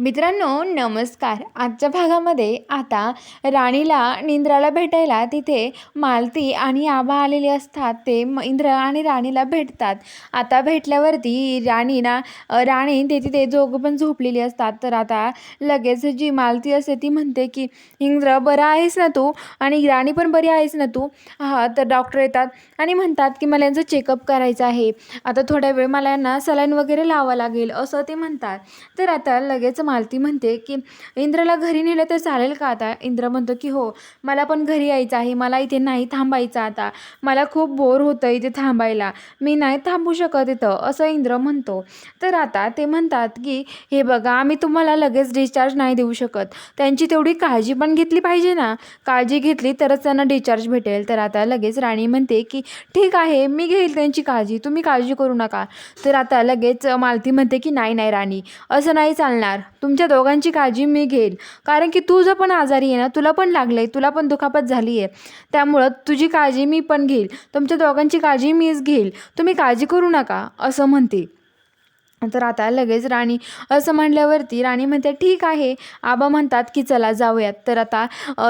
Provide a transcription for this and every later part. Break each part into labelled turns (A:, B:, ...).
A: मित्रांनो नमस्कार. आजच्या भागामध्ये आता राणीला इंद्राला भेटायला तिथे मालती आणि आबा आलेले असतात. ते इंद्र आणि राणीला भेटतात. आता भेटल्यावरती राणीना राणी ते तिथे जोग पण झोपलेली असतात. तर आता लगेच जी मालती असते ती म्हणते की इंद्र बरा आहेस ना तू? आणि राणी पण बरी आहेस ना तू? हा तर डॉक्टर येतात आणि म्हणतात की मला यांचं चेकअप करायचं आहे. आता थोड्या वेळ मला यांना सलाईन वगैरे लावावं लागेल. असं ते म्हणतात. तर आता लगेच मालती म्हणते की इंद्रला घरी नेलं तर चालेल का आता? इंद्र म्हणतो की हो मला पण घरी यायचं आहे. मला इथे नाही थांबायचं आता. मला खूप बोर होतं इथे थांबायला. मी नाही थांबू शकत इथं असं इंद्र म्हणतो. तर आता ते म्हणतात की हे बघा आम्ही तुम्हाला लगेच डिस्चार्ज नाही देऊ शकत. त्यांची तेवढी काळजी पण घेतली पाहिजे ना. काळजी घेतली तरच त्यांना डिस्चार्ज भेटेल. तर आता लगेच राणी म्हणते की ठीक आहे मी घेईल त्यांची काळजी. तुम्ही काळजी करू नका. तर आता लगेच मालती म्हणते की नाही नाही राणी. असं नाही चालणार. तुमच्या दोघांची काळजी मी घेईल कारण की तू जर पण आजारी आहे ना तुला पण लागलं आहे तुला पण दुखापत झाली आहे त्यामुळं तुझी काळजी मी पण घेईल. तुमच्या दोघांची काळजी मीच घेईल. तुम्ही काळजी करू नका असं म्हणते. तर आता लगेच राणी असं म्हणल्यावरती राणी म्हणते ठीक आहे. आबा म्हणतात की चला जाऊयात. तर आता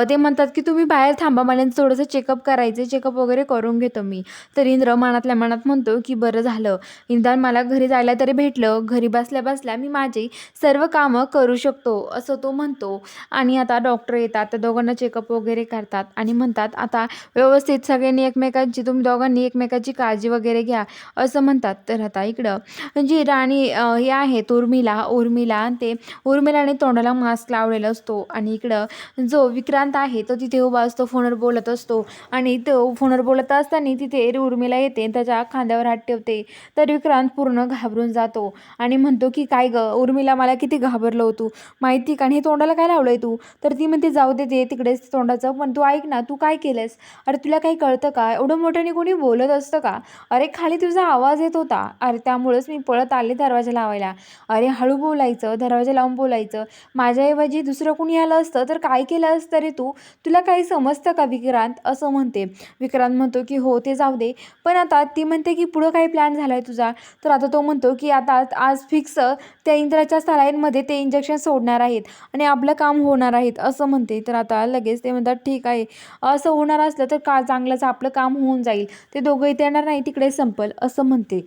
A: ते म्हणतात की तुम्ही बाहेर थांबा मला थोडंसं चेकअप करायचं चेकअप वगैरे करून घेतो मी. तर इंद्र मनातल्या मनात म्हणतो की बरं झालं. निदान मला घरी जायला तरी भेटलं. घरी बसल्या बसल्या मी माझे सर्व कामं करू शकतो असं तो म्हणतो. आणि आता डॉक्टर येतात त्या दोघांना चेकअप वगैरे करतात आणि म्हणतात आता व्यवस्थित सगळ्यांनी एकमेकांची तुम्ही दोघांनी एकमेकाची काळजी वगैरे घ्या असं म्हणतात. तर आता इकडं जी राणी हे आहेत उर्मिला उर्मिला. आणि ते उर्मिलाने तोंडाला मास्क लावलेला असतो. आणि इकडं जो विक्रांत आहे तो तिथे उभा असतो फोनवर बोलत असतो. आणि तो फोनवर बोलत असताना तिथे उर्मिला येते आणि त्याच्या खांद्यावर हात ठेवते. तर विक्रांत पूर्ण घाबरून जातो आणि म्हणतो की काय ग उर्मिला मला किती घाबरलं होतो. माहिती का? आणि हे तोंडाला काय लावलंय तू? तर ती म्हणते जाऊ दे ते तिकडेच तोंडाचं. पण तू ऐक ना तू काय केलंस? अरे तुला काही कळतं का? एवढं मोठ्याने कोणी बोलत असतं का? अरे खाली तुझा आवाज येत होता. अरे त्यामुळेच मी पळत आले दरवाजा लावायला. अरे हळू बोलायचं दरवाजा लावून बोलायचं. माझ्याऐवजी दुसरं कोणी आलं असतं तर काय केलं असतं रे तू? तुला काही समजतं का विक्रांत? असं म्हणते. विक्रांत म्हणतो की हो ते जाऊ दे. पण आता ती म्हणते की पुढं काही प्लॅन झाला आहे तुझा? तर आता तो म्हणतो की आता आज फिक्स त्या इंद्राच्या सलाईनमध्ये ते इंजेक्शन सोडणार आहेत आणि आपलं काम होणार आहेत. असं म्हणते. तर आता लगेच ते म्हणतात ठीक आहे. असं होणार असलं तर का चांगलंच आपलं काम होऊन जाईल? ते दोघं इथे येणार नाही तिकडे संपल. असं म्हणते.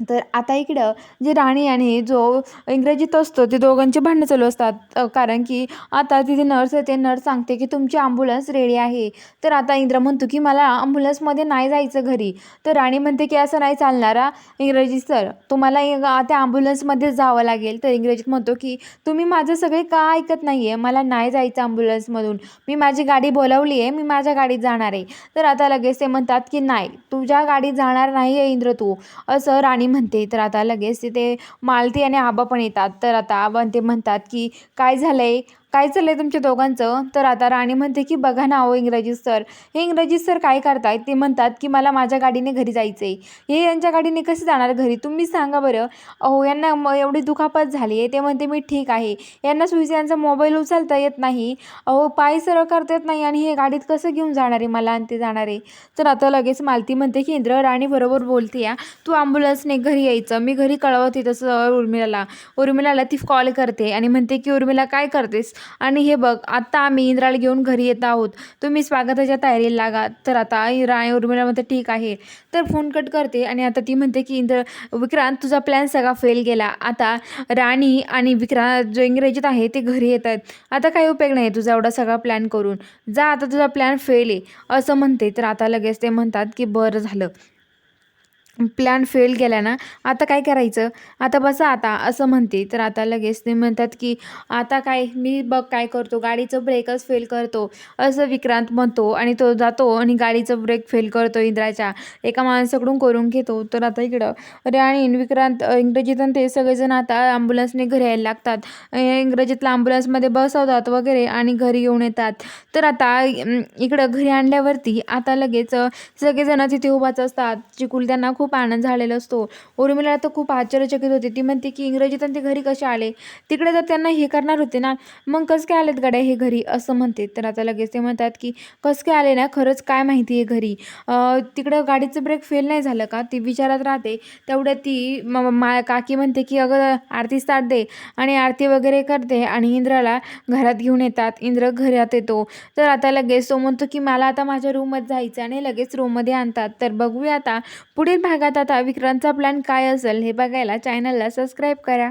A: तर आता इकडं जे राणी आणि जो इंग्रजीत असतो ते दोघांचे भांडणं चालू असतात. कारण की आता तिथे नर्स येते नर्स सांगते की तुमची ॲम्ब्युलन्स रेडी आहे. तर आता इंद्र म्हणतो की मला ॲम्ब्युलन्समध्ये नाही जायचं घरी. तर राणी म्हणते की असं नाही चालणार इंग्रजी सर तुम्हाला त्या ॲम्ब्युलन्समध्ये जावं लागेल. तर इंग्रजीत म्हणतो की तुम्ही माझं सगळे का ऐकत नाही आहे मला नाही जायचं ॲम्ब्युलन्समधून मी माझी गाडी बोलावली आहे मी माझ्या गाडीत जाणार आहे. तर आता लगेच ते म्हणतात की नाही तुझ्या गाडीत जाणार नाही आहे इंद्र तू. असं राणी म्हणते तर आता लगेच तिथे मालती आणि आबा पण येतात. तर आता आबा ते म्हणतात की काय झालं आहे काय चाललं आहे तुमच्या दोघांचं? तर आता राणी म्हणते की बघा ना अहो इंग्रजी सर. हे इंग्रजी सर काय करतायत? ते म्हणतात की मला माझ्या गाडीने घरी जायचं आहे हे यांच्या गाडीने कसे जाणार घरी? तुम्ही सांगा बरं. अहो यांना म एवढी दुखापत झाली आहे ते म्हणते मी ठीक आहे. यांना सुईचा यांचा मोबाईल उचलता येत नाही. अहो पाय सरळ करता येत नाही आणि हे गाडीत कसं घेऊन जाणार आहे? मला आणि ते जाणार आहे. तर आता लगेच मालती म्हणते की इंद्र राणी बरोबर बोलते या तू ॲम्ब्युलन्सने घरी यायचं. मी घरी कळवते तसं उर्मिलाला. उर्मिलाला ती कॉल करते आणि म्हणते की उर्मिला काय करतेस? आणि हे बघ आत्ता आम्ही इंद्राला घेऊन घरी येत आहोत. तुम्ही स्वागताच्या तयारीला लागा. तर आता राणी उर्मिला म्हणते ठीक आहे. तर फोन कट करते आणि आता ती म्हणते की इंद्र विक्रांत तुझा प्लॅन सगळा फेल गेला. आता राणी आणि विक्रांत जो इंग्रजीत आहे ते घरी येत आहेत. आता काही उपयोग नाही तुझा एवढा सगळा प्लॅन करून. जा आता तुझा प्लॅन फेल आहे. असं म्हणते. तर आता लगेच ते म्हणतात की बरं झालं. प्लॅन फेल गेला ना आता काय करायचं? आता बसा आता असं म्हणते. तर आता लगेच ते म्हणतात की आता काय मी बघ काय करतो. गाडीचं ब्रेकच फेल करतो असं विक्रांत म्हणतो आणि तो जातो आणि गाडीचं ब्रेक फेल करतो इंद्राच्या. एका माणसाकडून करून घेतो. तर आता इकडं अरे आणि विक्रांत इंग्रजीतून इंग्रजीत ते सगळेजण आता ॲम्ब्युलन्सने घरी यायला लागतात. इंग्रजीतला ॲम्ब्युलन्समध्ये बसवतात वगैरे आणि घरी येऊन येतात. तर आता इकडं घरी आणल्यावरती आता लगेच सगळेजण तिथे उभाच असतात. चिकुल त्यांना खूप खूप आनंद झालेला असतो. उर्मिला तर खूप आश्चर्यचकित होते. ती म्हणते की इंग्रजी तर ते घरी कसे आले? तिकडे तर त्यांना हे करणार होते ना. मग कसं काय आलेत गड्या हे घरी? असं म्हणते. तर आता लगेच ते म्हणतात की कसं काय आले ना? खरंच काय माहिती आहे घरी? तिकडं गाडीचं ब्रेक फेल नाही झालं का? ती विचारत राहते. तेवढ्यात ती मा काकी म्हणते की अगं आरती स्टार्ट दे. आणि आरती वगैरे करते आणि इंद्राला घरात घेऊन येतात. इंद्र घरात येतो. तर आता लगेच तो म्हणतो की मला आता माझ्या रूममध्ये जायचं आणि लगेच रूममध्ये आणतात. तर बघूया आता पुढील भागात आता विक्रांतचा प्लॅन काय असेल हे बघायला चॅनलला सबस्क्राईब करा.